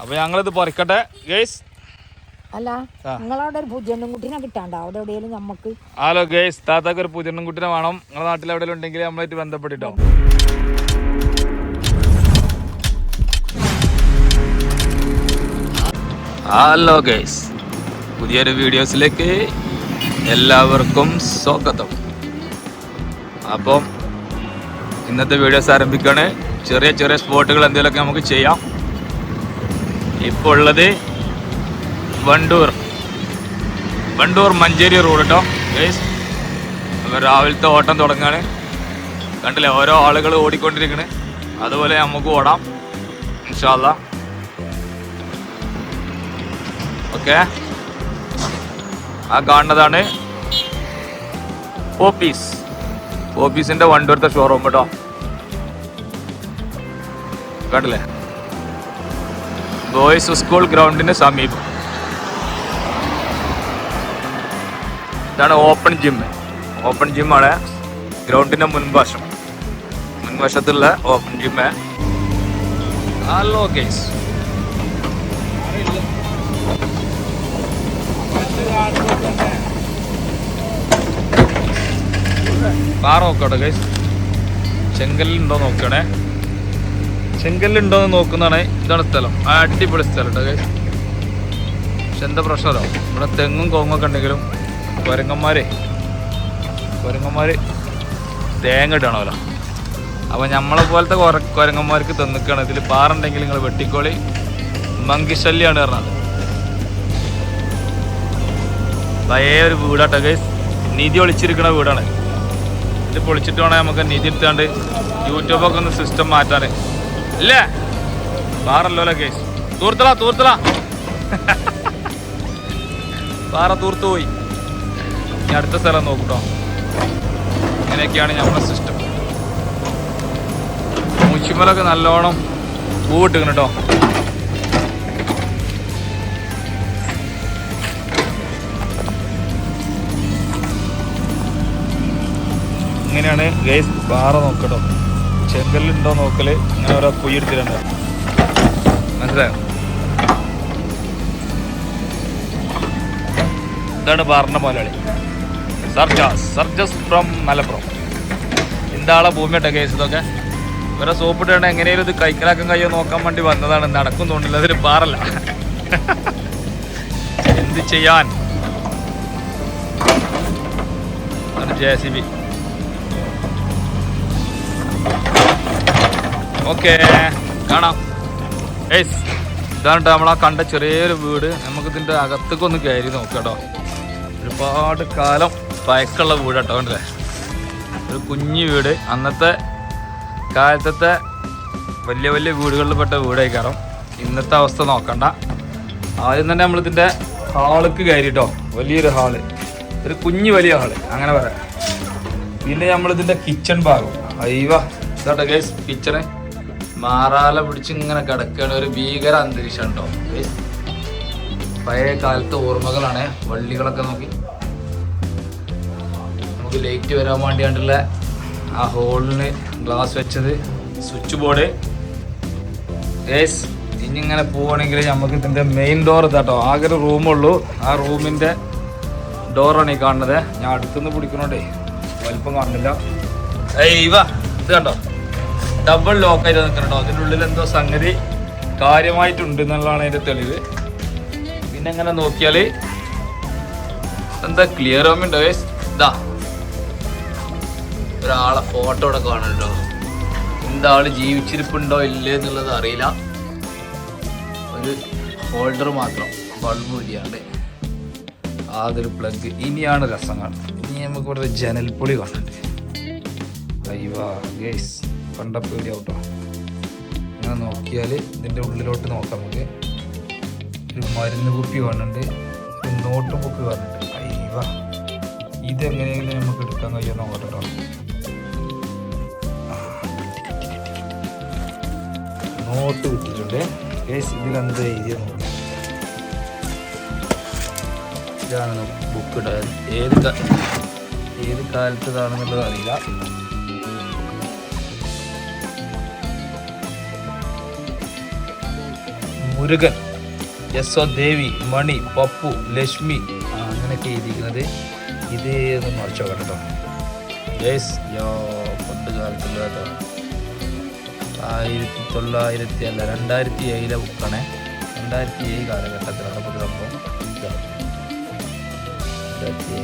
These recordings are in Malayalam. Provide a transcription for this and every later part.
അപ്പൊ ഞങ്ങളിത് പറിക്കട്ടെ. ഗേസ് അല്ല നിങ്ങളവിടെ ഒരു പുതിയണ്ണും കുട്ടീനെ കിട്ടാണ്ട അവിടെ എവിടെയെങ്കിലും നമുക്ക് ഹലോ ഗേസ് താത്താക്ക് ഒരു പുതിയ കുട്ടിനെ വേണം. നിങ്ങളുടെ നാട്ടിൽ എവിടെയെങ്കിലും ഉണ്ടെങ്കിൽ നമ്മളായിട്ട് ബന്ധപ്പെട്ടിട്ടോ. ഹലോ ഗേസ് പുതിയൊരു വീഡിയോസിലേക്ക് എല്ലാവർക്കും സ്വാഗതം. അപ്പം ഇന്നത്തെ വീഡിയോസ് ആരംഭിക്കുകയാണ് ചെറിയ ചെറിയ സ്പോട്ടുകൾ എന്തെങ്കിലുമൊക്കെ നമുക്ക് ചെയ്യാം. ഇപ്പോൾ ഉള്ളത് വണ്ടൂർ. വണ്ടൂർ മഞ്ചേരി റോഡ് കേട്ടോ രാവിലത്തെ ഓട്ടം തുടങ്ങാണ്. കണ്ടില്ലേ ഓരോ ആളുകൾ ഓടിക്കൊണ്ടിരിക്കണ്. അതുപോലെ നമുക്ക് ഓടാം. ഇൻഷാല്ല ഓക്കെ. ആ കാണുന്നതാണ് ഓഫീസ്. ഓഫീസിന്റെ വണ്ടൂരത്തെ ഷോറൂം കേട്ടോ കണ്ടില്ലേ? ബോയ്സ് സ്കൂൾ ഗ്രൗണ്ടിന് സമീപം. ഇതാണ് ഓപ്പൺ ജിം. ഓപ്പൺ ജിമ്മാണ് ഗ്രൗണ്ടിന്റെ മുൻവശം. മുൻവശത്തുള്ള open gym hello case car നോക്കട്ടെ ഗൈസ്. ചെങ്കല്ലുണ്ടോ നോക്കണേ ചെങ്കല്ലുണ്ടോ എന്ന് നോക്കുന്നതാണ്. ഇതാണ് സ്ഥലം. അടിപൊളി സ്ഥലം കേട്ടോ പക്ഷെ എന്താ പ്രശ്നമല്ലോ ഇവിടെ തെങ്ങും കോങ്ങൊക്കെ ഉണ്ടെങ്കിലും കുരങ്ങന്മാരെ കുരങ്ങന്മാർ തേങ്ങ ഇടണമല്ലോ അപ്പോൾ നമ്മളെ പോലത്തെ കുര കുരങ്ങന്മാർക്ക് തന്നിക്കാണ്. ഇതിൽ പാറുണ്ടെങ്കിൽ നിങ്ങൾ വെട്ടിക്കോളി. മങ്കിശല്യാണ് പറഞ്ഞത്. പഴയ ഒരു വീടാട്ടോ ഗൈസ് നിധി ഒളിച്ചിരിക്കുന്ന വീടാണ്. ഇത് പൊളിച്ചിട്ട് വേണേൽ നമുക്ക് നിധി എടുത്താണ്ട് യൂട്യൂബൊക്കെ ഒന്ന് സിസ്റ്റം മാറ്റാൻ ഇല്ലേ? പാറല്ലോ ഗൈസ് തൂർത്തല തൂർത്തല. പാറ തൂർത്തു പോയി. ഇനി അടുത്ത സ്ഥലം നോക്കട്ടോ. ഇങ്ങനെയൊക്കെയാണ് നമ്മുടെ സിസ്റ്റം മുച്ചിമലൊക്കെ നല്ലോണം പൂവിട്ടിക്കണം കേട്ടോ ഇങ്ങനെയാണ് ഗൈസ് പാറ നോക്കട്ടോ ചെങ്കല്ലുണ്ടോ നോക്കൽ? ഇങ്ങനെ ഓരോ കുയ്യെടുത്തിട്ടുണ്ട് മനസ്സിലായോ? ഇതാണ് പറഞ്ഞ മുതലാളി. സർജാസ് സർജസ് ഫ്രം മലപ്പുറം. എന്താളെ ഭൂമിയാട്ടെ കേസ് ഇതൊക്കെ. ഇവരെ സോപ്പിട്ടാണ് എങ്ങനെയും ഇത് കൈക്കലാക്കാൻ കഴിയോ നോക്കാൻ വേണ്ടി വന്നതാണ്. നടക്കും തോന്നില്ല അതൊരു പാറല്ല എന്ത് ചെയ്യാൻ? ജെ സി ബി ഓക്കെ കാണാം. ഏയ്സ് ഇതാണ് നമ്മൾ നമ്മളാ കണ്ട ചെറിയൊരു വീട്. നമുക്ക് ഇതിന്റെ അകത്തേക്ക് ഒന്ന് കയറി നോക്കാം കേട്ടോ. ഒരുപാട് കാലം പഴക്കമുള്ള വീട് കേട്ടോ കണ്ടില്ലേ? ഒരു കുഞ്ഞു വീട്. അന്നത്തെ കാലത്തെ വലിയ വലിയ വീടുകളിൽ പെട്ട വീടായി കയറും ഇന്നത്തെ അവസ്ഥ നോക്കണ്ട. ആദ്യം തന്നെ നമ്മളിതിന്റെ ഹാൾക്ക് കയറിട്ടോ വലിയൊരു ഹാൾ. ഒരു കുഞ്ഞു വലിയ ഹാൾ. അങ്ങനെ പറയാം. പിന്നെ നമ്മളിതിന്റെ കിച്ചൺ ഭാഗം. ഇതാട്ടോ ഗൈസ് പിക്ചറെ മാറാല പിടിച്ച് ഇങ്ങനെ കിടക്കുകയാണ് ഒരു ഭീകര അന്തരീക്ഷം ഉണ്ടോ പഴയ കാലത്തെ ഓർമ്മകളാണ് വള്ളികളൊക്കെ നോക്കി. നമുക്ക് ലൈറ്റ് വരാൻ വേണ്ടിയാണ്ടുള്ള ആ ഹോളിന് ഗ്ലാസ് വെച്ചത്. സ്വിച്ച് ബോർഡ് ഗൈസ് ഇനി ഇങ്ങനെ പോവുകയാണെങ്കിൽ നമുക്ക് ഇതിന്റെ മെയിൻ ഡോർ ഇതാട്ടോ ആകെ ഒരു റൂമുള്ളൂ ആ റൂമിന്റെ ഡോറാണ് ഈ കാണുന്നത്. ഞാൻ അടുത്തുനിന്ന് പിടിക്കണോണ്ടേ. വലിപ്പം കാണുന്നില്ല. ഇത് കണ്ടോ? ഡബിൾ ലോക്കായിട്ട് നിൽക്കണോ അതിന്റെ ഉള്ളിൽ എന്തോ സംഗതി കാര്യമായിട്ടുണ്ട് എന്നുള്ളതാണ് അതിന്റെ തെളിവ്. പിന്നെ എങ്ങനെ നോക്കിയാൽ എന്താ ക്ലിയർ വേസ് ഇതാ ഒരാളെ ഫോട്ടോ ഇവിടെ കാണുന്നുണ്ടോ? എന്താ ആൾ ജീവിച്ചിരിപ്പുണ്ടോ ഇല്ലേ എന്നുള്ളത് അറിയില്ല. ഒരു ഹോൾഡർ മാത്രം ബൾബ് ഇല്ലാണ്ട്. അതൊരു പ്ലഗ് ഇനിയാണ് രസം കാണുന്നത്. ഇനി നമുക്ക് ഇവിടെ ജനൽപ്പൊളി കാണുന്നുണ്ട്. അയ്യോ ഗേസ് കണ്ടപ്പോൾ കേട്ടോ ഇങ്ങനെ നോക്കിയാൽ ഇതിന്റെ ഉള്ളിലോട്ട് നോക്കാം നമുക്ക്. ഒരു മരുന്ന് കുപ്പി കാണുന്നുണ്ട് ഒരു നോട്ട് ബുക്ക് കാണുന്നുണ്ട് അയ്യവ ഇതെങ്ങനെയെങ്കിലും നമുക്ക് എടുക്കാൻ കഴിയുമോ നോക്കട്ടോ നോട്ട് കിട്ടിയിട്ടുണ്ട്. കേസ് ഇതിലെന്ത് എഴുതിയ നോക്കാം. ഇതാണ് ബുക്ക് ഇടാൻ. ഏത് ഏത് കാലത്തതാണെന്നുള്ളത് അറിയില്ല. മുരുകൻ യശോ ദേവി മണി പപ്പു ലക്ഷ്മി അങ്ങനെയൊക്കെ എഴുതിയിരിക്കുന്നത്. ഇത് ഒന്ന് മറിച്ച് കേട്ടോ. യെസ് യോ പണ്ട് കാലത്തുള്ള കേട്ടോ. ആയിരത്തി തൊള്ളായിരത്തി അല്ല രണ്ടായിരത്തി ഏഴിലെ ബുക്കാണ്. രണ്ടായിരത്തി ഏഴ് കാലഘട്ടത്തിലാണ് അപ്പോൾ. രണ്ടായിരത്തി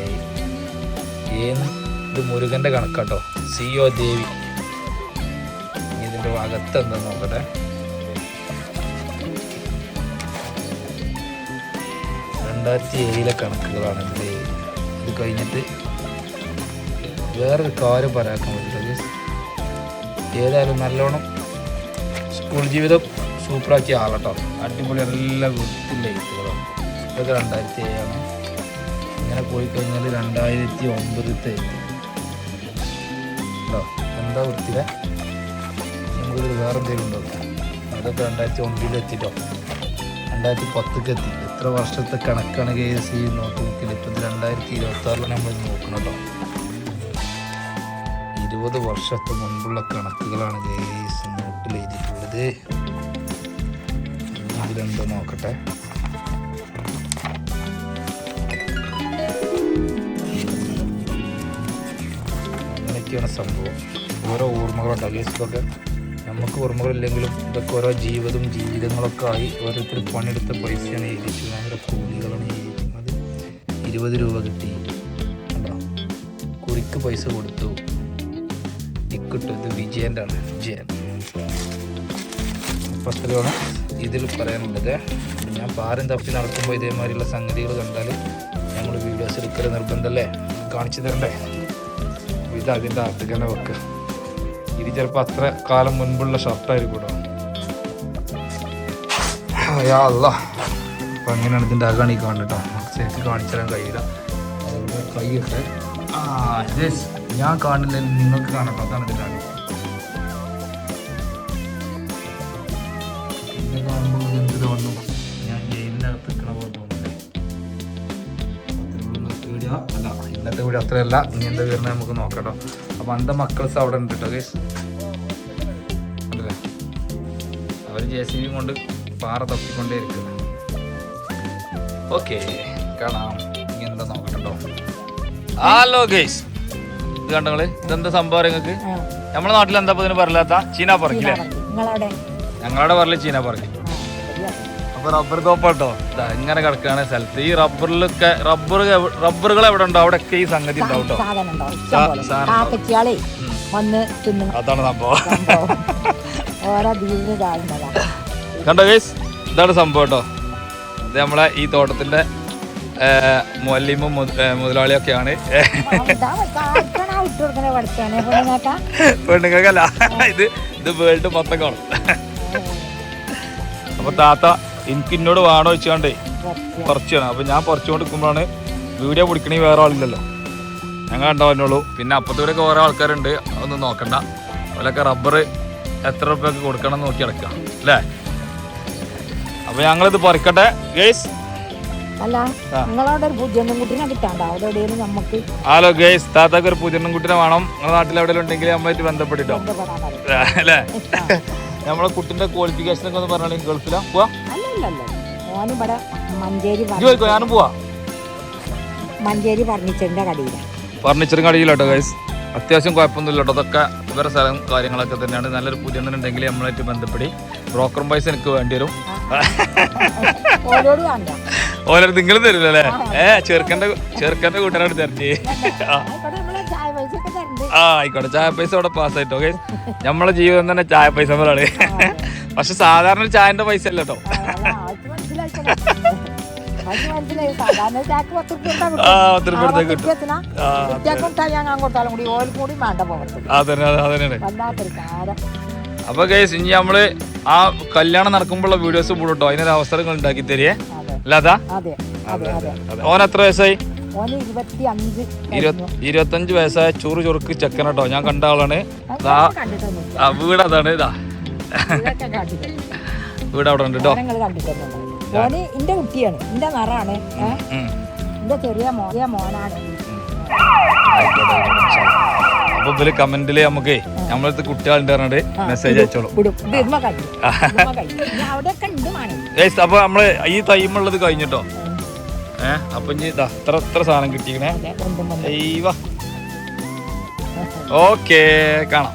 ഏഴ്. ഇത് മുരുകന്റെ കണക്കാട്ടോ. സി ഒ ദേവി. ഇതിന്റെ അകത്ത് എന്താ നോക്കട്ടെ. രണ്ടായിരത്തി ഏഴിലെ കണക്കുകളാണ് ഇത് ഇത് കഴിഞ്ഞിട്ട് വേറൊരു കാര്യം പറയാക്കാൻ പറ്റില്ല ഏതായാലും നല്ലോണം സ്കൂൾ ജീവിതം സൂപ്പറാക്കിയ ആളട്ടോ. അടിപൊളി എല്ലാ വൃത്തിയുള്ള എഴുത്തുകളാണ്. ഇതൊക്കെ രണ്ടായിരത്തി ഏഴാണ്. ഇങ്ങനെ പോയി കഴിഞ്ഞാൽ രണ്ടായിരത്തി ഒമ്പതിലത്തെ ഉണ്ടോ എന്താ വൃത്തിയിലെ? നമുക്കിതിൽ വേറെ എന്തെങ്കിലും ഉണ്ടോ? അതൊക്കെ രണ്ടായിരത്തി ഒമ്പതിൽ രണ്ടായിരത്തി പത്തൊക്കെ എത്തി എത്ര വർഷത്തെ കണക്കാണ് കെ എസ് ഇ നോട്ട് ബുക്കിൽ ഇപ്പം രണ്ടായിരത്തി ഇരുപത്തി ആറിൽ നമ്മൾ നോക്കണം കേട്ടോ ഇരുപത് വർഷത്തെ മുൻപുള്ള കണക്കുകളാണ് കെ എസ് നോട്ടിൽ എഴുതിയിട്ടുള്ളത്. ഇതിലെന്തോ നോക്കട്ടെ. അങ്ങനെയൊക്കെയാണ് സംഭവം. ഓരോ ഓർമ്മകളുണ്ടാവും കേസിലൊക്കെ നമുക്ക് ഓർമ്മകളില്ലെങ്കിലും ഇതൊക്കെ ഓരോ ജീവിതം ജീവിതങ്ങളൊക്കെ ആയി ഓരോരുത്തർ പണിയെടുത്ത പൈസയാണ് എഴുതിയിട്ട് ഭയങ്കര കൂലികളാണ് എഴുതിയിരിക്കുന്നത് ഇരുപത് രൂപ കിട്ടി. കണ്ടോ? കുറിക്ക് പൈസ കൊടുത്തു. ഇക്കിട്ടു ഇത് വിജയന്റെ ആണ് വിജയൻ അപ്പം അത്രയാണ് ഇതിൽ പറയാനുള്ളത്. ഞാൻ പാരം തപ്പി നടക്കുമ്പോൾ ഇതേമാതിരിയുള്ള സംഗതികൾ കണ്ടാൽ ഞങ്ങൾ വീഡിയോസ് എടുക്കൽ നിർബന്ധമല്ലേ? കാണിച്ചു തരണ്ടേ? ഇത് അതിന്റെ അകത്ത് തന്നെ വെക്കുക ചിലപ്പോൾ അത്ര കാലം മുൻപുള്ള ഷർട്ടായിരിക്കും കേട്ടോ അപ്പം അങ്ങനെയാണ് ഇതിന്റെ അകാണ് ഈ കാണുന്നത് കേട്ടോ ശരിക്കും കാണിച്ചു തരാൻ കഴിയില്ല. അതുകൊണ്ട് കൈയിട്ട്. ഞാൻ കാണില്ല നിങ്ങൾക്ക് കാണട്ടോ അതാണ് ഇതിന്റെ അകം അല്ല ഇന്നത്തെ വീഡിയോ അത്രയല്ല. ഇനി എന്താ വരുന്നത് നമുക്ക് നോക്കാം കേട്ടോ അപ്പം അന്ത മക്കൾസ് അവിടെ ഉണ്ട് കേട്ടോ ഗേസ് അവർ ജെ സി ബി കൊണ്ട് പാറ തപ്പിക്കൊണ്ടേ ഇരിക്കുക. ഓക്കെ കാണാം. ഇങ്ങനെന്താ എന്താ നോക്കട്ടോ ഹലോ ഗേസ്. ഇത് കണ്ടങ്ങൾ ഇതെന്താ സംഭവം നിങ്ങൾക്ക്? നമ്മുടെ നാട്ടിൽ എന്താ ഇതിന് പറയില്ലാത്ത ചീന പറക്കില്ലേ ഞങ്ങളവിടെ ഞങ്ങളുടെ പറയിൽ ചീന പറക്കി. അപ്പൊ റബ്ബർ തോപ്പാട്ടോ. ഇതാ ഇങ്ങനെ കിടക്കുകയാണ് സ്ഥലത്ത്. ഈ റബ്ബറിലൊക്കെ റബ്ബർ റബ്ബറുകൾ എവിടെ ഉണ്ടോ അവിടെയൊക്കെ ഈ സംഗതി ഉണ്ടാവും കേട്ടോ അതാണ് സംഭവം. ഓരോ കണ്ടോ ഗൈസ് ഇതാണ് സംഭവം കേട്ടോ. ഇത് നമ്മളെ ഈ തോട്ടത്തിന്റെ മൊല്ലിമും മുതലാളിയൊക്കെയാണ്. പെണ്ണുങ്ങൾക്കല്ല. ഇത് ഇത് വേൾഡ് മൊത്തം കാണും. അപ്പൊ താത്ത എനിക്ക് എന്നോട് വേണോ വെച്ചാണ്ട് കുറച്ചാണ് അപ്പൊ ഞാൻ കുറച്ചുകൊണ്ട് നിൽക്കുമ്പോഴാണ് വീഡിയോ പിടിക്കണേ വേറെ ആളില്ലല്ലോ. ഞങ്ങൾ കണ്ടവന്നുള്ളൂ പിന്നെ അപ്പത്തൂരൊക്കെ ഓരോ ആൾക്കാരുണ്ട്. അതൊന്നും നോക്കണ്ട. അവരൊക്കെ റബ്ബർ എത്ര റുപ്യക്ക് കൊടുക്കണം എന്ന് നോക്കി അടക്കുക അല്ലേ? അപ്പൊ ഞങ്ങളിത് പറിക്കട്ടെ. ഗേസ് അല്ല നിങ്ങളവിടെ ഒരു പുതിയ കുട്ടീനെ കിട്ടാണ്ടോ? അവിടെ എവിടെയും നമുക്ക് ഹലോ ഗേസ് താത്താക്ക് ഒരു പുതിയ കുട്ടിനെ വേണം. നിങ്ങളുടെ നാട്ടിൽ എവിടെ ഉണ്ടെങ്കിൽ നമ്മളായിട്ട് ബന്ധപ്പെട്ടിട്ടോ? അല്ലേ? നമ്മളെ കുട്ടിന്റെ ക്വാളിഫിക്കേഷൻ ഒക്കെ ഒന്ന് പറഞ്ഞാൽ ഗൾഫിലാ? പോവാ. ഇവിടെ മഞ്ചേരി ഞാനും പോവാ. മഞ്ചേരി ഫർണിച്ചറിന്റെ കടയിലാണ് ഫർണിച്ചറും കടയിലോട്ടോ ഗൈസ് അത്യാവശ്യം കുഴപ്പമൊന്നുമില്ല കേട്ടോ അതൊക്കെ ഇവരുടെ സ്ഥലം കാര്യങ്ങളൊക്കെ തന്നെയാണ്. നല്ലൊരു പുതിയ ഉണ്ടെങ്കിൽ നമ്മളായിട്ട് ബന്ധപ്പെടി. ബ്രോക്കർ പൈസ എനിക്ക് വേണ്ടി വരും. ഓരോ നിങ്ങൾ തരില്ല അല്ലേ? ഏ ചെറുക്കന്റെ ചെറുക്കന്റെ കൂട്ടരോട് തരണ്ടേ. ആ. ആയിക്കോട്ടെ. ചായ പൈസ അവിടെ പാസ്സായിട്ടോ നമ്മളെ ജീവിതം തന്നെ ചായ പൈസ പോലാണ്. പക്ഷെ സാധാരണ ചായന്റെ പൈസ അല്ല കേട്ടോ അപ്പൊ ഗൈസ് ഇനി നമ്മൾ ആ കല്യാണം നടക്കുമ്പോഴുള്ള വീഡിയോസ് കൂടുട്ടോ അതിനൊരു അവസരങ്ങൾ ഉണ്ടാക്കി അതെ. അല്ലാതാ ഓൻ എത്ര വയസ്സായി? ഇരുപത്തഞ്ച് വയസ്സായ ചൂറ് ചുറുക്ക് ചെക്കനട്ടോ ഞാൻ കണ്ട ആളാണ്. വീട് അതാണ് ഇതാ. വീട് അവിടെ ഉണ്ട് കേട്ടോ ഓന് എന്റെ കുട്ടിയാണ്. എന്റെ നിറാണ് എന്റെ ചെറിയ മോയ മോനാണ്. അപ്പൊ ഇതിൽ കമന്റിൽ നമുക്ക് നമ്മളത് നമ്മളടുത്ത് കുട്ടികളുണ്ട് പറഞ്ഞിട്ട് മെസ്സേജ് അയച്ചോളൂ. അപ്പൊ നമ്മൾ ഈ തൈമുള്ളത് കഴിഞ്ഞിട്ടോ? ഏഹ് അപ്പൊ ഇനി അത്ര അത്ര സാധനം കിട്ടിക്കണേ അതെ ഓക്കേ കാണാം.